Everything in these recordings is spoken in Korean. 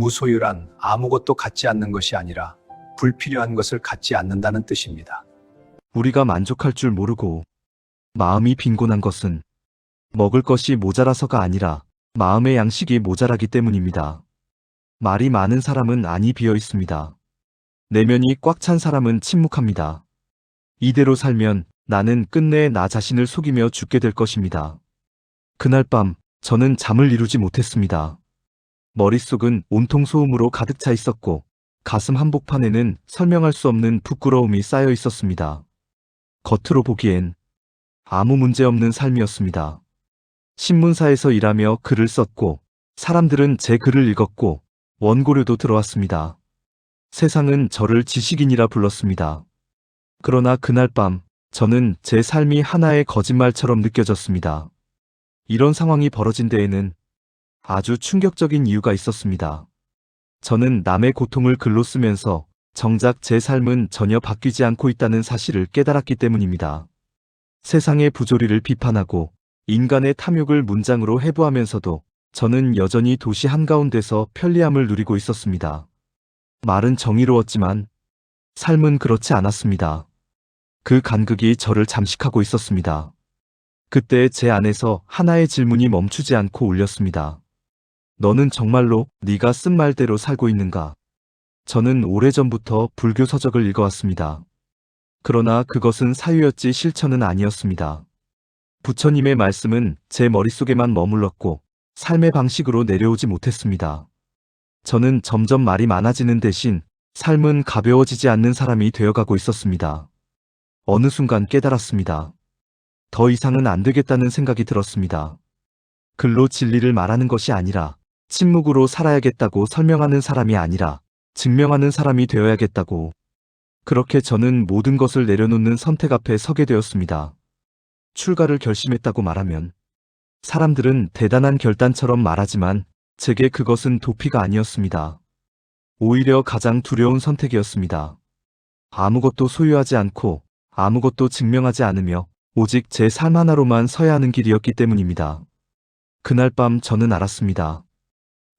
무소유란 아무것도 갖지 않는 것이 아니라 불필요한 것을 갖지 않는다는 뜻입니다. 우리가 만족할 줄 모르고 마음이 빈곤한 것은 먹을 것이 모자라서가 아니라 마음의 양식이 모자라기 때문입니다. 말이 많은 사람은 안이 비어 있습니다. 내면이 꽉 찬 사람은 침묵합니다. 이대로 살면 나는 끝내 나 자신을 속이며 죽게 될 것입니다. 그날 밤 저는 잠을 이루지 못했습니다. 머릿속은 온통 소음으로 가득 차 있었고 가슴 한복판에는 설명할 수 없는 부끄러움이 쌓여 있었습니다. 겉으로 보기엔 아무 문제 없는 삶이었습니다. 신문사에서 일하며 글을 썼고 사람들은 제 글을 읽었고 원고료도 들어왔습니다. 세상은 저를 지식인이라 불렀습니다. 그러나 그날 밤 저는 제 삶이 하나의 거짓말처럼 느껴졌습니다. 이런 상황이 벌어진 데에는 아주 충격적인 이유가 있었습니다. 저는 남의 고통을 글로 쓰면서 정작 제 삶은 전혀 바뀌지 않고 있다는 사실을 깨달았기 때문입니다. 세상의 부조리를 비판하고 인간의 탐욕을 문장으로 해부하면서도 저는 여전히 도시 한가운데서 편리함을 누리고 있었습니다. 말은 정의로웠지만 삶은 그렇지 않았습니다. 그 간극이 저를 잠식하고 있었습니다. 그때 제 안에서 하나의 질문이 멈추지 않고 울렸습니다. 너는 정말로 네가 쓴 말대로 살고 있는가? 저는 오래전부터 불교 서적을 읽어왔습니다. 그러나 그것은 사유였지 실천은 아니었습니다. 부처님의 말씀은 제 머릿속에만 머물렀고 삶의 방식으로 내려오지 못했습니다. 저는 점점 말이 많아지는 대신 삶은 가벼워지지 않는 사람이 되어가고 있었습니다. 어느 순간 깨달았습니다. 더 이상은 안 되겠다는 생각이 들었습니다. 글로 진리를 말하는 것이 아니라 침묵으로 살아야겠다고 설명하는 사람이 아니라 증명하는 사람이 되어야겠다고. 그렇게 저는 모든 것을 내려놓는 선택 앞에 서게 되었습니다. 출가를 결심했다고 말하면 사람들은 대단한 결단처럼 말하지만 제게 그것은 도피가 아니었습니다. 오히려 가장 두려운 선택이었습니다. 아무것도 소유하지 않고 아무것도 증명하지 않으며 오직 제 삶 하나로만 서야 하는 길이었기 때문입니다. 그날 밤 저는 알았습니다.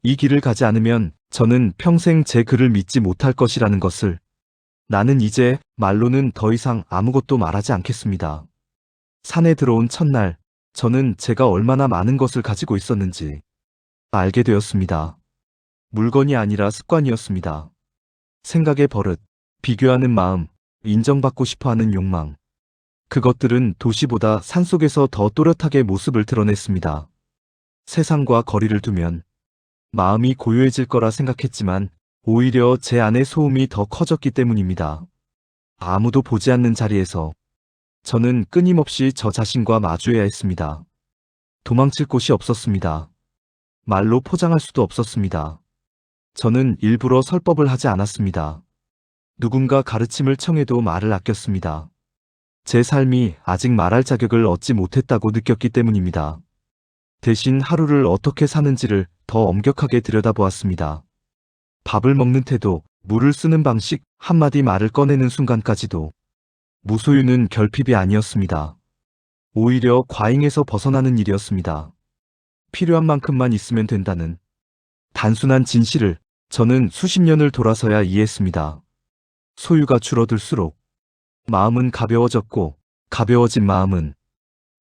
이 길을 가지 않으면 저는 평생 제 글을 믿지 못할 것이라는 것을 나는 이제 말로는 더 이상 아무것도 말하지 않겠습니다. 산에 들어온 첫날 저는 제가 얼마나 많은 것을 가지고 있었는지 알게 되었습니다. 물건이 아니라 습관이었습니다. 생각의 버릇, 비교하는 마음, 인정받고 싶어 하는 욕망. 그것들은 도시보다 산속에서 더 또렷하게 모습을 드러냈습니다. 세상과 거리를 두면 마음이 고요해질 거라 생각했지만 오히려 제 안의 소음이 더 커졌기 때문입니다. 아무도 보지 않는 자리에서 저는 끊임없이 저 자신과 마주해야 했습니다. 도망칠 곳이 없었습니다. 말로 포장할 수도 없었습니다. 저는 일부러 설법을 하지 않았습니다. 누군가 가르침을 청해도 말을 아꼈습니다. 제 삶이 아직 말할 자격을 얻지 못했다고 느꼈기 때문입니다. 대신 하루를 어떻게 사는지를 더 엄격하게 들여다보았습니다. 밥을 먹는 태도, 물을 쓰는 방식, 한마디 말을 꺼내는 순간까지도 무소유는 결핍이 아니었습니다. 오히려 과잉에서 벗어나는 일이었습니다. 필요한 만큼만 있으면 된다는 단순한 진실을 저는 수십 년을 돌아서야 이해했습니다. 소유가 줄어들수록 마음은 가벼워졌고 가벼워진 마음은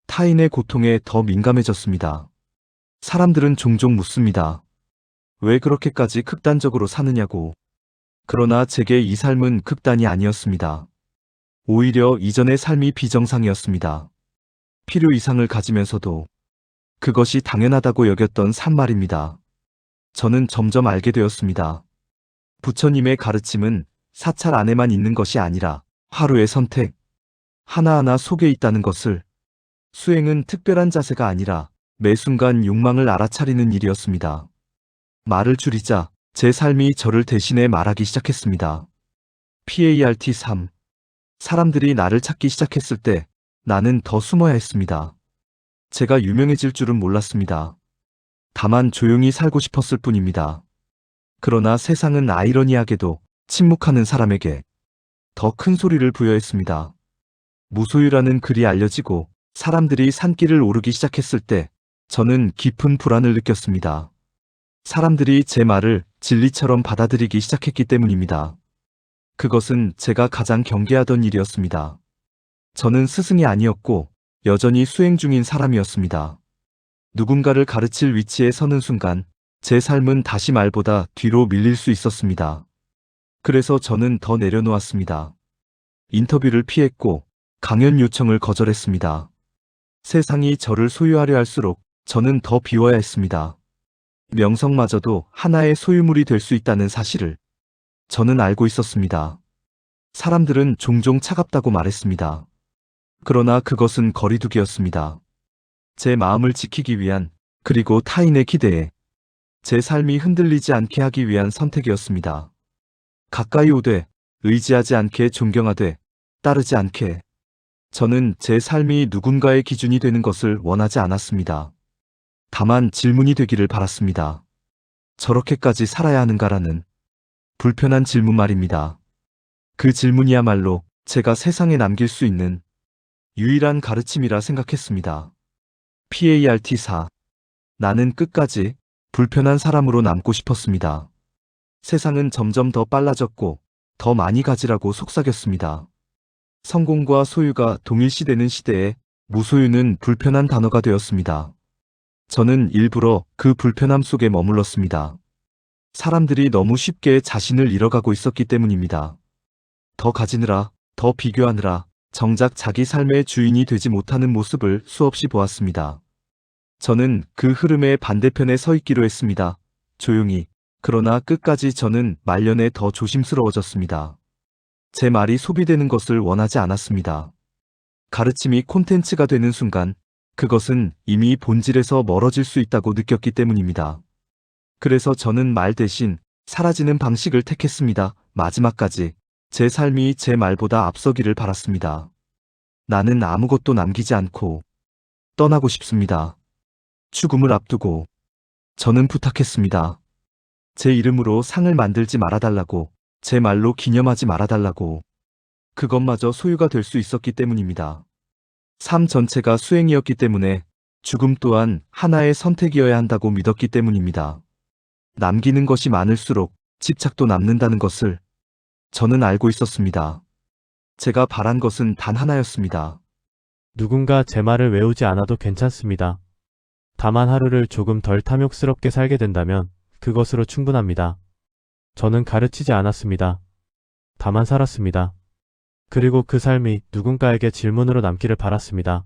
타인의 고통에 더 민감해졌습니다. 사람들은 종종 묻습니다. 왜 그렇게까지 극단적으로 사느냐고. 그러나 제게 이 삶은 극단이 아니었습니다. 오히려 이전의 삶이 비정상이었습니다. 필요 이상을 가지면서도 그것이 당연하다고 여겼던 산 말입니다. 저는 점점 알게 되었습니다. 부처님의 가르침은 사찰 안에만 있는 것이 아니라 하루의 선택, 하나하나 속에 있다는 것을 수행은 특별한 자세가 아니라 매 순간 욕망을 알아차리는 일이었습니다. 말을 줄이자 제 삶이 저를 대신해 말하기 시작했습니다. PART 3 사람들이 나를 찾기 시작했을 때 나는 더 숨어야 했습니다. 제가 유명해질 줄은 몰랐습니다. 다만 조용히 살고 싶었을 뿐입니다. 그러나 세상은 아이러니하게도 침묵하는 사람에게 더 큰 소리를 부여했습니다. 무소유라는 글이 알려지고 사람들이 산길을 오르기 시작했을 때 저는 깊은 불안을 느꼈습니다. 사람들이 제 말을 진리처럼 받아들이기 시작했기 때문입니다. 그것은 제가 가장 경계하던 일이었습니다. 저는 스승이 아니었고 여전히 수행 중인 사람이었습니다. 누군가를 가르칠 위치에 서는 순간 제 삶은 다시 말보다 뒤로 밀릴 수 있었습니다. 그래서 저는 더 내려놓았습니다. 인터뷰를 피했고 강연 요청을 거절했습니다. 세상이 저를 소유하려 할수록 저는 더 비워야 했습니다. 명성마저도 하나의 소유물이 될 수 있다는 사실을 저는 알고 있었습니다. 사람들은 종종 차갑다고 말했습니다. 그러나 그것은 거리두기였습니다. 제 마음을 지키기 위한 그리고 타인의 기대에 제 삶이 흔들리지 않게 하기 위한 선택이었습니다. 가까이 오되 의지하지 않게 존경하되 따르지 않게 저는 제 삶이 누군가의 기준이 되는 것을 원하지 않았습니다. 다만 질문이 되기를 바랐습니다. 저렇게까지 살아야 하는가라는 불편한 질문 말입니다. 그 질문이야말로 제가 세상에 남길 수 있는 유일한 가르침이라 생각했습니다. PART4 나는 끝까지 불편한 사람으로 남고 싶었습니다. 세상은 점점 더 빨라졌고 더 많이 가지라고 속삭였습니다. 성공과 소유가 동일시되는 시대에 무소유는 불편한 단어가 되었습니다. 저는 일부러 그 불편함 속에 머물렀습니다. 사람들이 너무 쉽게 자신을 잃어가고 있었기 때문입니다. 더 가지느라, 더 비교하느라, 정작 자기 삶의 주인이 되지 못하는 모습을 수없이 보았습니다. 저는 그 흐름의 반대편에 서 있기로 했습니다. 조용히. 그러나 끝까지 저는 말년에 더 조심스러워졌습니다. 제 말이 소비되는 것을 원하지 않았습니다. 가르침이 콘텐츠가 되는 순간 그것은 이미 본질에서 멀어질 수 있다고 느꼈기 때문입니다. 그래서 저는 말 대신 사라지는 방식을 택했습니다. 마지막까지 제 삶이 제 말보다 앞서기를 바랐습니다. 나는 아무것도 남기지 않고 떠나고 싶습니다. 죽음을 앞두고 저는 부탁했습니다. 제 이름으로 상을 만들지 말아달라고, 제 말로 기념하지 말아달라고. 그것마저 소유가 될 수 있었기 때문입니다. 삶 전체가 수행이었기 때문에 죽음 또한 하나의 선택이어야 한다고 믿었기 때문입니다. 남기는 것이 많을수록 집착도 남는다는 것을 저는 알고 있었습니다. 제가 바란 것은 단 하나였습니다. 누군가 제 말을 외우지 않아도 괜찮습니다. 다만 하루를 조금 덜 탐욕스럽게 살게 된다면 그것으로 충분합니다. 저는 가르치지 않았습니다. 다만 살았습니다. 그리고 그 삶이 누군가에게 질문으로 남기를 바랐습니다.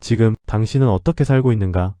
지금 당신은 어떻게 살고 있는가?